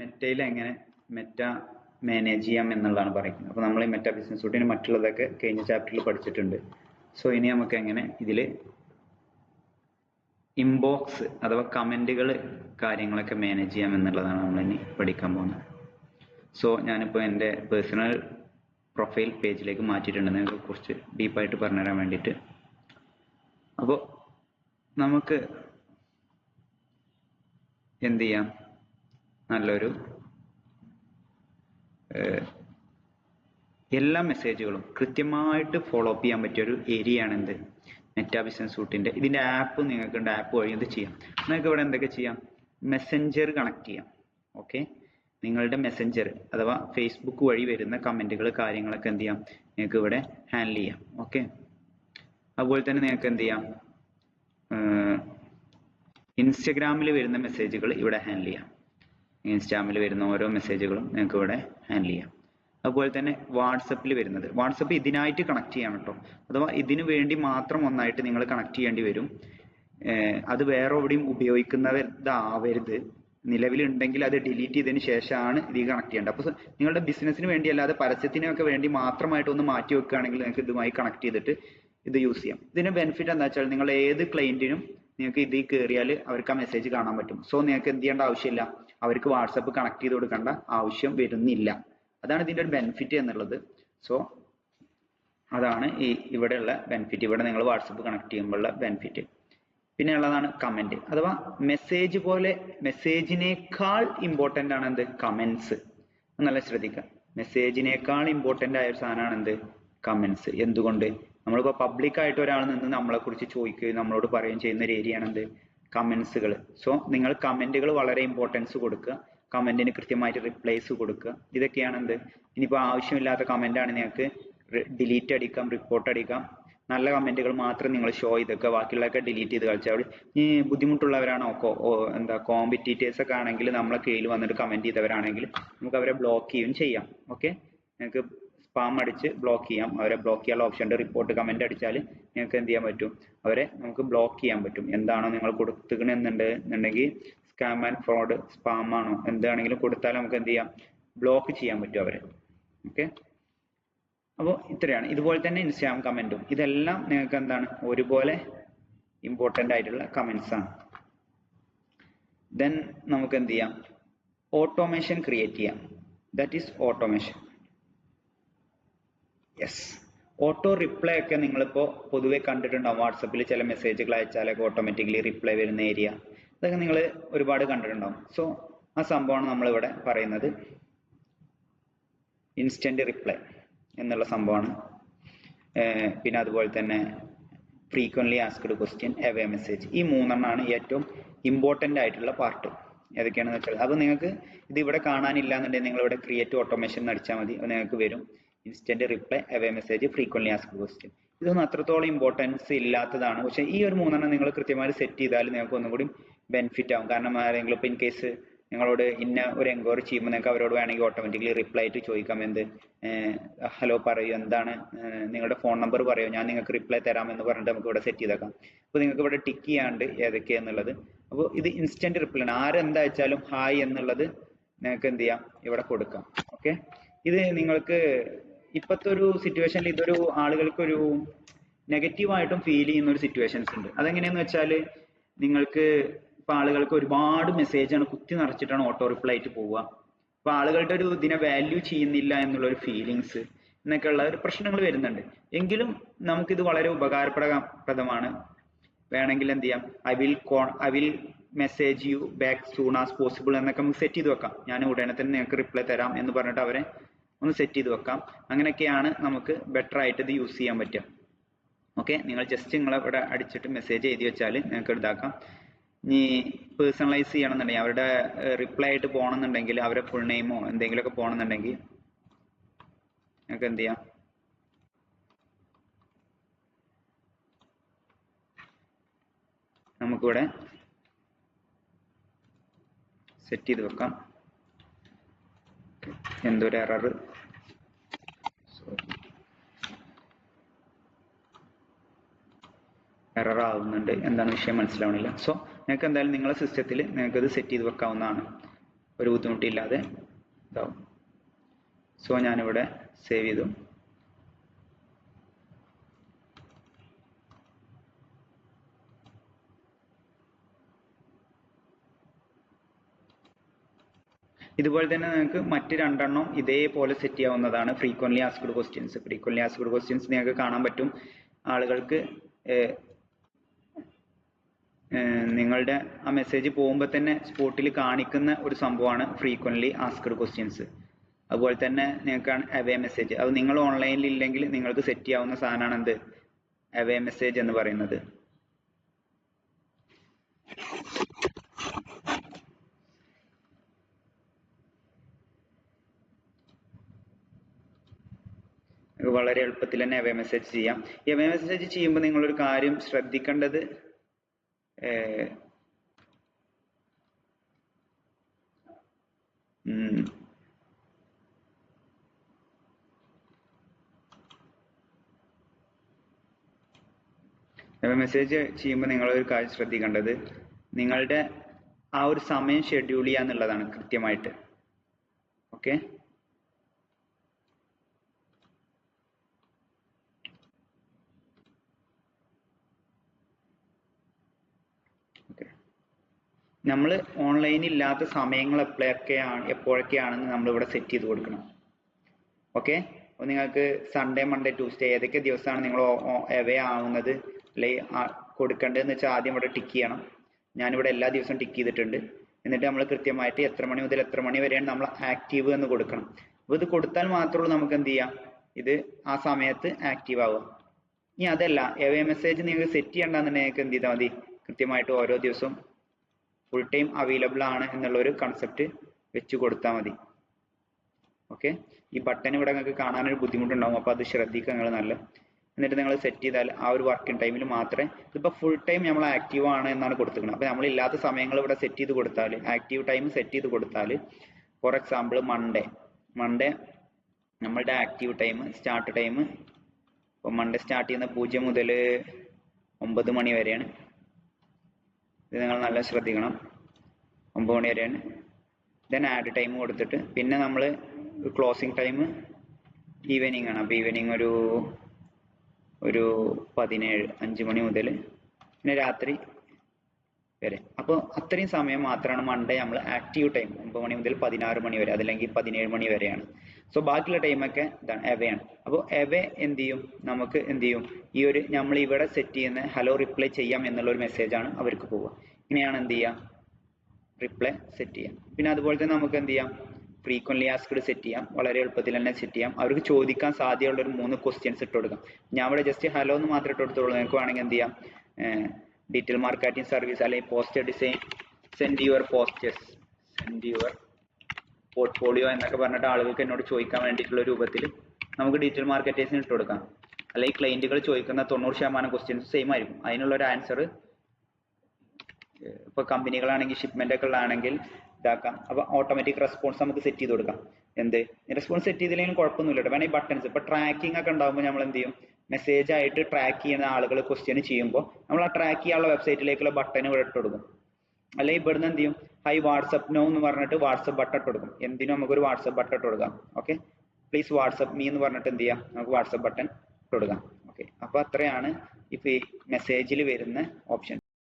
മെറ്റയിൽ എങ്ങനെ Meta manage ചെയ്യാം എന്നുള്ളതാണ് പറയുന്നത്. അപ്പോൾ നമ്മൾ ഈ മെറ്റ ബിസിനസ് സൂട്ടിന് മറ്റുള്ളതൊക്കെ കഴിഞ്ഞ ചാപ്റ്ററിൽ പഠിച്ചിട്ടുണ്ട്. സോ ഇനി നമുക്ക് എങ്ങനെ ഇതിൽ ഇൻബോക്സ് അഥവാ കമന്റുകൾ കാര്യങ്ങളൊക്കെ മാനേജ് ചെയ്യാം എന്നുള്ളതാണ് നമ്മൾ ഇനി പഠിക്കാൻ പോകുന്നത്. സോ ഞാനിപ്പോൾ എന്റെ പേഴ്സണൽ പ്രൊഫൈൽ പേജിലേക്ക് മാറ്റിയിട്ടുണ്ട്. നിങ്ങൾക്ക് കുറച്ച് ഡീപ്പായിട്ട് പറഞ്ഞുതരാൻ വേണ്ടിയിട്ട്. അപ്പോൾ നമുക്ക് എന്ത് ചെയ്യാം? നല്ലൊരു എല്ലാ മെസ്സേജുകളും കൃത്യമായിട്ട് ഫോളോ അപ്പ് ചെയ്യാൻ പറ്റിയ ഒരു ഏരിയ ആണ് എന്ത് മെറ്റാ ബിസിനസ് സൂട്ടിന്റെ ഇതിന്റെ ആപ്പ് നിങ്ങൾക്കുണ്ട്. ആപ്പ് വഴി എന്ത് ചെയ്യാം. നിങ്ങൾക്ക് ഇവിടെ എന്തൊക്കെ ചെയ്യാം? മെസ്സഞ്ചർ കണക്ട് ചെയ്യാം. ഓക്കെ നിങ്ങളുടെ മെസ്സഞ്ചർ അഥവാ ഫേസ്ബുക്ക് വഴി വരുന്ന കമന്റുകൾ കാര്യങ്ങളൊക്കെ എന്ത് ചെയ്യാം? നിങ്ങൾക്ക് ഇവിടെ ഹാൻഡിൽ ചെയ്യാം. ഓക്കെ അതുപോലെ തന്നെ നിങ്ങൾക്ക് എന്ത് ചെയ്യാം? ഇൻസ്റ്റഗ്രാമിൽ വരുന്ന മെസ്സേജുകൾ ഇവിടെ ഹാൻഡിൽ ചെയ്യാം. ഇൻസ്റ്റാമിൽ വരുന്ന ഓരോ മെസ്സേജുകളും നിങ്ങൾക്ക് ഇവിടെ ഹാൻഡിൽ ചെയ്യാം. അതുപോലെ തന്നെ വാട്സപ്പിൽ വരുന്നത്. വാട്സപ്പ് ഇതിനായിട്ട് കണക്ട് ചെയ്യാം കേട്ടോ. അഥവാ ഇതിനു വേണ്ടി മാത്രം ഒന്നായിട്ട് നിങ്ങൾ കണക്ട് ചെയ്യേണ്ടി വരും. അത് വേറെ എവിടെയും ഉപയോഗിക്കുന്നതാവരുത് നിലവിലുണ്ടെങ്കിൽ അത് ഡിലീറ്റ് ചെയ്തതിന് ശേഷമാണ് ഇത് കണക്ട് ചെയ്യേണ്ടത്. അപ്പോൾ നിങ്ങളുടെ ബിസിനസ്സിന് വേണ്ടി അല്ലാതെ പരസ്യത്തിനൊക്കെ വേണ്ടി മാത്രമായിട്ട് ഒന്ന് മാറ്റി വെക്കുകയാണെങ്കിൽ നിങ്ങൾക്ക് ഇതുമായി കണക്ട് ചെയ്തിട്ട് ഇത് യൂസ് ചെയ്യാം. ഇതിന് ബെനിഫിറ്റ് എന്താ വെച്ചാൽ നിങ്ങൾ ഏത് ക്ലയന്റിനും നിങ്ങൾക്ക് ഇതിൽ കയറിയാൽ അവർക്ക് ആ മെസ്സേജ് കാണാൻ പറ്റും. സോ നിങ്ങൾക്ക് എന്ത് ചെയ്യേണ്ട ആവശ്യമില്ല. അവർക്ക് വാട്സപ്പ് കണക്ട് ചെയ്ത് കൊടുക്കേണ്ട ആവശ്യം വരുന്നില്ല. അതാണ് ഇതിന്റെ ഒരു ബെനിഫിറ്റ് എന്നുള്ളത്. സോ അതാണ് ഈ ഇവിടെയുള്ള ബെനിഫിറ്റ് ഇവിടെ നിങ്ങൾ വാട്സപ്പ് കണക്ട് ചെയ്യുമ്പോഴുള്ള ബെനിഫിറ്റ് പിന്നെ ഉള്ളതാണ് കമന്റ് അഥവാ മെസ്സേജ് പോലെ മെസ്സേജിനേക്കാൾ ഇമ്പോർട്ടന്റ് ആണ് എന്ത്? കമന്റ്സ് നല്ല ശ്രദ്ധിക്കുക. മെസ്സേജിനേക്കാൾ ഇമ്പോർട്ടന്റ് ആയ ഒരു സാധനമാണ് എന്ത്? കമന്റ്സ് എന്തുകൊണ്ട്? നമ്മളിപ്പോ പബ്ലിക് ആയിട്ട് ഒരാൾ നിന്ന് നമ്മളെ കുറിച്ച് ചോദിക്കുകയും നമ്മളോട് പറയുകയും ചെയ്യുന്ന ഒരു ഏരിയ ആണ് എന്ത്? കമന്റ്സുകൾ സോ നിങ്ങൾ കമന്റുകൾ വളരെ ഇമ്പോർട്ടൻസ് കൊടുക്കുക. കമന്റിന് കൃത്യമായിട്ട് റിപ്ലൈസ് കൊടുക്കുക. ഇതൊക്കെയാണ് എന്ത്? ഇനിയിപ്പോൾ ആവശ്യമില്ലാത്ത കമന്റ് ആണ് നിങ്ങൾക്ക് ഡിലീറ്റ് അടിക്കാം റിപ്പോർട്ട് അടിക്കാം. നല്ല കമന്റുകൾ മാത്രം നിങ്ങൾ ഷോ ചെയ്തൊക്കെ ബാക്കിയുള്ളതൊക്കെ ഡിലീറ്റ് ചെയ്ത് കളിച്ചാൽ ഈ ബുദ്ധിമുട്ടുള്ളവരാണോ? എന്താ കോമ്പറ്റീറ്റേഴ്സ് ഒക്കെ ആണെങ്കിൽ നമ്മളെ കീഴിൽ വന്നിട്ട് കമന്റ് ചെയ്തവരാണെങ്കിൽ നമുക്ക് അവരെ ബ്ലോക്ക് ചെയ്യുകയും ചെയ്യാം. ഓക്കെ നിങ്ങൾക്ക് സ്പാം അടിച്ച് ബ്ലോക്ക് ചെയ്യാം. അവരെ ബ്ലോക്ക് ചെയ്യാനുള്ള ഓപ്ഷൻ ഉണ്ട്. റിപ്പോർട്ട് കമന്റ് അടിച്ചാൽ നിങ്ങൾക്ക് എന്ത് ചെയ്യാൻ പറ്റും? അവരെ നമുക്ക് ബ്ലോക്ക് ചെയ്യാൻ പറ്റും. എന്താണോ നിങ്ങൾ കൊടുത്തിക്കണെന്നുണ്ട് എന്നുണ്ടെങ്കിൽ സ്കാം ആൻഡ് ഫ്രോഡ് സ്പാം ആണോ? എന്താണെങ്കിലും കൊടുത്താൽ നമുക്ക് എന്ത് ചെയ്യാം? ബ്ലോക്ക് ചെയ്യാൻ പറ്റും അവരെ. ഓക്കെ അപ്പോൾ ഇത്രയാണ്. ഇതുപോലെ തന്നെ ഇൻസ്റ്റാഗ്രാം കമന്റും ഇതെല്ലാം നിങ്ങൾക്ക് എന്താണ്? ഒരുപോലെ ഇമ്പോർട്ടന്റ് ആയിട്ടുള്ള കമന്റ്സ് ആണ്. ദെൻ നമുക്ക് എന്ത് ചെയ്യാം? ഓട്ടോമേഷൻ ക്രിയേറ്റ് ചെയ്യാം. That is automation yes auto reply ഒക്കെ നിങ്ങളിപ്പോൾ പൊതുവെ കണ്ടിട്ടുണ്ടാവും. വാട്സപ്പിൽ ചില മെസ്സേജുകൾ അയച്ചാലൊക്കെ ഓട്ടോമാറ്റിക്കലി റിപ്ലൈ വരുന്ന ഏരിയ ഇതൊക്കെ നിങ്ങൾ ഒരുപാട് കണ്ടിട്ടുണ്ടാവും. സോ ആ സംഭവമാണ് നമ്മളിവിടെ പറയുന്നത്. ഇൻസ്റ്റന്റ് റിപ്ലൈ എന്നുള്ള സംഭവമാണ്. പിന്നെ അതുപോലെ തന്നെ frequently asked question away message ഈ മൂന്നെണ്ണമാണ് ഏറ്റവും ഇമ്പോർട്ടന്റ് ആയിട്ടുള്ള പാർട്ട് ഏതൊക്കെയാണെന്ന് വെച്ചാൽ അപ്പോൾ നിങ്ങൾക്ക് ഇത് ഇവിടെ കാണാനില്ല എന്നുണ്ടെങ്കിൽ നിങ്ങൾ ഇവിടെ ക്രിയേറ്റ് ഓട്ടോമേഷൻ അടിച്ചാൽ മതി. അത് നിങ്ങൾക്ക് വരും. Instant reply away message frequently ask question ഇതൊന്നും അത്രത്തോളം ഇമ്പോർട്ടൻസ് ഇല്ലാത്തതാണ്. പക്ഷേ ഈ ഒരു മൂന്നെണ്ണം നിങ്ങൾ കൃത്യമായി സെറ്റ് ചെയ്താൽ നിങ്ങൾക്ക് ഒന്നും കൂടി ബെനിഫിറ്റ് ആവും. കാരണം ആരെങ്കിലും ഇപ്പോൾ ഇൻ കേസ് നിങ്ങളോട് ഇന്ന ഒരു എൻക്വയറി ചെയ്യുമ്പോൾ നിങ്ങൾക്ക് അവരോട് വേണമെങ്കിൽ ഓട്ടോമാറ്റിക്കലി റിപ്ലൈ ആയിട്ട് ചോദിക്കാം. എന്ത് ഹലോ പറയൂ. എന്താണ് നിങ്ങളുടെ ഫോൺ നമ്പർ പറയൂ. ഞാൻ നിങ്ങൾക്ക് റിപ്ലൈ തരാമെന്ന് പറഞ്ഞിട്ട് നമുക്ക് ഇവിടെ സെറ്റ് ചെയ്തേക്കാം. അപ്പോൾ നിങ്ങൾക്ക് ഇവിടെ ടിക്ക് ചെയ്യാണ്ട് ഏതൊക്കെയാന്നുള്ളത് അപ്പോൾ ഇത് ഇൻസ്റ്റന്റ് റിപ്ലൈ ആണ് ആരെന്താ വെച്ചാലും ഹായ് എന്നുള്ളത് നിങ്ങൾക്ക് എന്ത് ചെയ്യാം? ഇവിടെ കൊടുക്കാം. ഓക്കെ ഇത് നിങ്ങൾക്ക് ഇപ്പോഴത്തെ ഒരു സിറ്റുവേഷനിൽ ഇതൊരു ആളുകൾക്കൊരു നെഗറ്റീവായിട്ടും ഫീൽ ചെയ്യുന്ന ഒരു സിറ്റുവേഷൻസ് ഉണ്ട്. അതെങ്ങനെയാന്ന് വെച്ചാൽ നിങ്ങൾക്ക് ഇപ്പൊ ആളുകൾക്ക് ഒരുപാട് മെസ്സേജ് ആണ് കുത്തി നിറച്ചിട്ടാണ് ഓട്ടോ റിപ്ലൈ ആയിട്ട് പോവുക. അപ്പൊ ആളുകളുടെ ഒരു ഇതിനെ വാല്യൂ ചെയ്യുന്നില്ല എന്നുള്ള ഒരു ഫീലിങ്സ് എന്നൊക്കെയുള്ള ഒരു പ്രശ്നങ്ങൾ വരുന്നുണ്ട്. എങ്കിലും നമുക്കിത് വളരെ ഉപകാരപ്രദമാണ്. വേണമെങ്കിൽ എന്ത് ചെയ്യാം? I will con I will message you back soon as possible എന്നൊക്കെ നമുക്ക് സെറ്റ് ചെയ്ത് വെക്കാം. ഞാൻ ഉടനെ തന്നെ നിങ്ങൾക്ക് റിപ്ലൈ തരാം എന്ന് പറഞ്ഞിട്ട് അവരെ ഒന്ന് സെറ്റ് ചെയ്ത് വെക്കാം. അങ്ങനെയൊക്കെയാണ് നമുക്ക് ബെറ്റർ ആയിട്ട് ഇത് യൂസ് ചെയ്യാൻ പറ്റുക. ഓക്കെ നിങ്ങൾ ജസ്റ്റ് നിങ്ങൾ ഇവിടെ അടിച്ചിട്ട് മെസ്സേജ് എഴുതി വെച്ചാൽ നിങ്ങൾക്ക് ഇതാക്കാം. നീ പേഴ്സണലൈസ് ചെയ്യണമെന്നുണ്ടെങ്കിൽ അവരുടെ റിപ്ലൈ ആയിട്ട് പോകണമെന്നുണ്ടെങ്കിൽ അവരുടെ ഫുൾ നെയിമോ എന്തെങ്കിലുമൊക്കെ പോകണമെന്നുണ്ടെങ്കിൽ നിങ്ങൾക്ക് എന്ത് ചെയ്യാം? നമുക്കിവിടെ സെറ്റ് ചെയ്ത് വെക്കാം. എന്തൊരു എറർ എറർ ആവുന്നുണ്ട്. എന്താണ് വിഷയം മനസ്സിലാവണില്ല. സോ നിങ്ങൾക്ക് എന്തായാലും നിങ്ങളുടെ സിസ്റ്റത്തിൽ നിങ്ങൾക്ക് ഇത് സെറ്റ് ചെയ്ത് വെക്കാവുന്നതാണ്. ഒരു ബുദ്ധിമുട്ടില്ലാതെ ഇതാവും സോ ഞാനിവിടെ സേവ് ചെയ്തു. ഇതുപോലെ തന്നെ നിങ്ങൾക്ക് മറ്റ് രണ്ടെണ്ണം ഇതേപോലെ സെറ്റ് ചെയ്യാവുന്നതാണ് frequently asked questions frequently asked questions നിങ്ങൾക്ക് കാണാൻ പറ്റും. ആളുകൾക്ക് നിങ്ങളുടെ ആ മെസ്സേജ് പോകുമ്പോൾ തന്നെ സ്പോട്ടിൽ കാണിക്കുന്ന ഒരു സംഭവമാണ് ഫ്രീക്വൻലി ആസ്ക്ഡ് ക്വസ്റ്റ്യൻസ് അതുപോലെ തന്നെ നിങ്ങൾക്ക് അവേ മെസ്സേജ് അത് നിങ്ങൾ ഓൺലൈനിൽ ഇല്ലെങ്കിൽ നിങ്ങൾക്ക് സെറ്റ് ചെയ്യാവുന്ന സാധനമാണ് എന്ത്? അവേ മെസ്സേജ് എന്ന് പറയുന്നത്. വളരെ എളുപ്പത്തിൽ തന്നെ അവേ മെസ്സേജ് ചെയ്യാം. അവേ മെസ്സേജ് ചെയ്യുമ്പോൾ നിങ്ങളൊരു കാര്യം ശ്രദ്ധിക്കേണ്ടത് ഏർ, ഉം, മെസ്സേജ് ചെയ്യുമ്പോൾ നിങ്ങൾ ഒരു കാര്യം ശ്രദ്ധിക്കേണ്ടത് നിങ്ങളുടെ ആ ഒരു സമയം ഷെഡ്യൂൾ ചെയ്യുക എന്നുള്ളതാണ് കൃത്യമായിട്ട്. ഓക്കെ? നമ്മൾ ഓൺലൈൻ ഇല്ലാത്ത സമയങ്ങൾ എപ്പോഴൊക്കെയാണ് എപ്പോഴൊക്കെയാണെന്ന് നമ്മൾ ഇവിടെ സെറ്റ് ചെയ്ത് കൊടുക്കണം. ഓക്കെ അപ്പോൾ നിങ്ങൾക്ക് സൺഡേ മൺഡേ ട്യൂസ്ഡേ ഏതൊക്കെ ദിവസമാണ് നിങ്ങൾ അവേ ആവുന്നത് അല്ലെങ്കിൽ കൊടുക്കേണ്ടതെന്ന് വെച്ചാൽ ആദ്യം ഇവിടെ ടിക്ക് ചെയ്യണം. ഞാനിവിടെ എല്ലാ ദിവസവും ടിക്ക് ചെയ്തിട്ടുണ്ട്. എന്നിട്ട് നമ്മൾ കൃത്യമായിട്ട് എത്ര മണി മുതൽ എത്ര മണി വരെയാണ് നമ്മൾ ആക്റ്റീവ് എന്ന് കൊടുക്കണം. അപ്പോൾ ഇത് കൊടുത്താൽ മാത്രമേ ഉള്ളൂ നമുക്ക് എന്ത് ചെയ്യാം? ഇത് ആ സമയത്ത് ആക്റ്റീവ് ആവുക. ഇനി അതല്ല എവേ മെസ്സേജ് നിങ്ങൾക്ക് സെറ്റ് ചെയ്യണ്ടെന്നുണ്ടെങ്കിൽ നിങ്ങൾക്ക് എന്ത് ചെയ്താൽ മതി? കൃത്യമായിട്ട് ഓരോ ദിവസവും ഫുൾ ടൈം അവൈലബിൾ ആണ് എന്നുള്ള ഒരു കൺസെപ്റ്റ് വെച്ച് കൊടുത്താൽ മതി. ഓക്കെ ഈ ബട്ടൺ ഇവിടെ നിങ്ങൾക്ക് കാണാനൊരു ബുദ്ധിമുട്ടുണ്ടാവും. അപ്പോൾ അത് ശ്രദ്ധിക്കുക നിങ്ങൾ നല്ല എന്നിട്ട് നിങ്ങൾ സെറ്റ് ചെയ്താൽ ആ ഒരു വർക്കിംഗ് ടൈമിൽ മാത്രമേ ഇതിപ്പോൾ ഫുൾ ടൈം നമ്മൾ ആക്റ്റീവ് ആണ് എന്നാണ് കൊടുത്തിരിക്കുന്നത്. അപ്പോൾ നമ്മൾ ഇല്ലാത്ത സമയങ്ങൾ ഇവിടെ സെറ്റ് ചെയ്ത് കൊടുത്താൽ ആക്റ്റീവ് ടൈം സെറ്റ് ചെയ്ത് കൊടുത്താൽ ഫോർ എക്സാമ്പിൾ മൺഡേ മൺഡേ നമ്മളുടെ ആക്റ്റീവ് ടൈം സ്റ്റാർട്ട് ടൈം ഇപ്പോൾ മൺഡേ സ്റ്റാർട്ട് ചെയ്യുന്ന പൂജ്യം മുതൽ ഒമ്പത് മണി വരെയാണ്. ഇത് നിങ്ങൾ നല്ല ശ്രദ്ധിക്കണം. ഒമ്പത് മണി വരെയാണ്. ദെൻ ആഡ് ടൈം കൊടുത്തിട്ട് പിന്നെ നമ്മൾ ക്ലോസിങ് ടൈം ഈവനിങ് ആണ്. അപ്പോൾ ഈവനിങ് ഒരു ഒരു പതിനേഴ് അഞ്ച് മണി മുതൽ പിന്നെ രാത്രി വരെ. അപ്പോൾ അത്രയും സമയം മാത്രമാണ് മൺഡേ നമ്മൾ ആക്റ്റീവ് ടൈം ഒമ്പത് മണി മുതൽ പതിനാറ് മണി വരെ അതല്ലെങ്കിൽ പതിനേഴ് മണി വരെയാണ്. സോ ബാക്കിയുള്ള ടൈമൊക്കെ ഇതാണ് എവേ ആണ് അപ്പോൾ എവേ എന്ത് ചെയ്യും നമുക്ക് എന്ത് ചെയ്യും ഈ ഒരു നമ്മൾ ഇവിടെ സെറ്റ് ചെയ്യുന്ന ഹലോ റിപ്ലൈ ചെയ്യാം എന്നുള്ള ഒരു മെസ്സേജാണ് അവർക്ക് പോവുക. ഇങ്ങനെയാണ് എന്ത് ചെയ്യുക റിപ്ലൈ സെറ്റ് ചെയ്യാം. പിന്നെ അതുപോലെ തന്നെ നമുക്ക് എന്ത് ചെയ്യാം? ഫ്രീക്വൻലി ആസ്ക്ഡ് സെറ്റ് ചെയ്യാം. വളരെ എളുപ്പത്തിൽ തന്നെ സെറ്റ് ചെയ്യാം. അവർക്ക് ചോദിക്കാൻ സാധ്യതയുള്ള ഒരു മൂന്ന് ക്വസ്റ്റ്യൻസ് ഇട്ട് കൊടുക്കാം. ഞാൻ ഇവിടെ ജസ്റ്റ് ഹലോ എന്ന് മാത്രമേ ഇട്ട് കൊടുത്തോളൂ. നിങ്ങൾക്ക് വേണമെങ്കിൽ എന്ത് ചെയ്യാം? ഡീറ്റെയിൽ മാർക്കറ്റിംഗ് സർവീസ് അല്ലെങ്കിൽ poster design send your posters send your portfolio എന്നൊക്കെ പറഞ്ഞിട്ട് ആളുകൾക്ക് എന്നോട് ചോദിക്കാൻ വേണ്ടിയിട്ടുള്ള രൂപത്തിൽ നമുക്ക് ഡിജിറ്റൽ മാർക്കറ്റേഴ്സിന് ഇട്ട് കൊടുക്കാം അല്ലെങ്കിൽ ക്ലയന്റുകൾ ചോദിക്കുന്ന തൊണ്ണൂറ് ശതമാനം ക്വസ്റ്റ്യൻസ് സെയിം ആയിരിക്കും. അതിനുള്ള ഒരു ആൻസർ ഇപ്പൊ കമ്പനികളാണെങ്കിൽ ഷിപ്മെന്റ് ഒക്കെ ഉള്ളതാണെങ്കിൽ ഇതാക്കാം. അപ്പൊ ഓട്ടോമാറ്റിക് റെസ്പോൺസ് നമുക്ക് സെറ്റ് ചെയ്ത് കൊടുക്കാം. എന്ത്? റെസ്പോൺസ് സെറ്റ് ചെയ്തില്ലെങ്കിലും കുഴപ്പമൊന്നുമില്ല കേട്ടോ. വേണമെങ്കിൽ ബട്ടൺസ് ഇപ്പൊ ട്രാക്കിംഗ് ഒക്കെ ഉണ്ടാകുമ്പോൾ നമ്മൾ എന്ത് ചെയ്യും? മെസ്സേജ് ആയിട്ട് ട്രാക്ക് ചെയ്യുന്ന ആളുകൾ ക്വസ്റ്റ്യൻ ചെയ്യുമ്പോൾ നമ്മൾ ആ ട്രാക്ക് ചെയ്യാനുള്ള വെബ്സൈറ്റിലേക്കുള്ള ബട്ടൺ ഇവിടെ ഇട്ട് കൊടുക്കും. അല്ലെങ്കിൽ ഇവിടുന്ന് എന്ത് ചെയ്യും? ഹൈ വാട്സപ്പ് നോ എന്ന് പറഞ്ഞിട്ട് വാട്സപ്പ് ബട്ടൺ ഇട്ട് കൊടുക്കും. എന്തിനും നമുക്കൊരു വാട്സപ്പ് ബട്ടൺ ഇട്ട് കൊടുക്കാം. ഓക്കെ പ്ലീസ് വാട്സപ്പ് മീ എന്ന് പറഞ്ഞിട്ട് എന്ത് ചെയ്യാം? നമുക്ക് വാട്സപ്പ് ബട്ടൺ ഇട്ട് കൊടുക്കാം. ഓക്കെ അപ്പൊ അത്രയാണ് ഇപ്പൊ ഈ മെസ്സേജിൽ വരുന്ന ഓപ്ഷൻസ്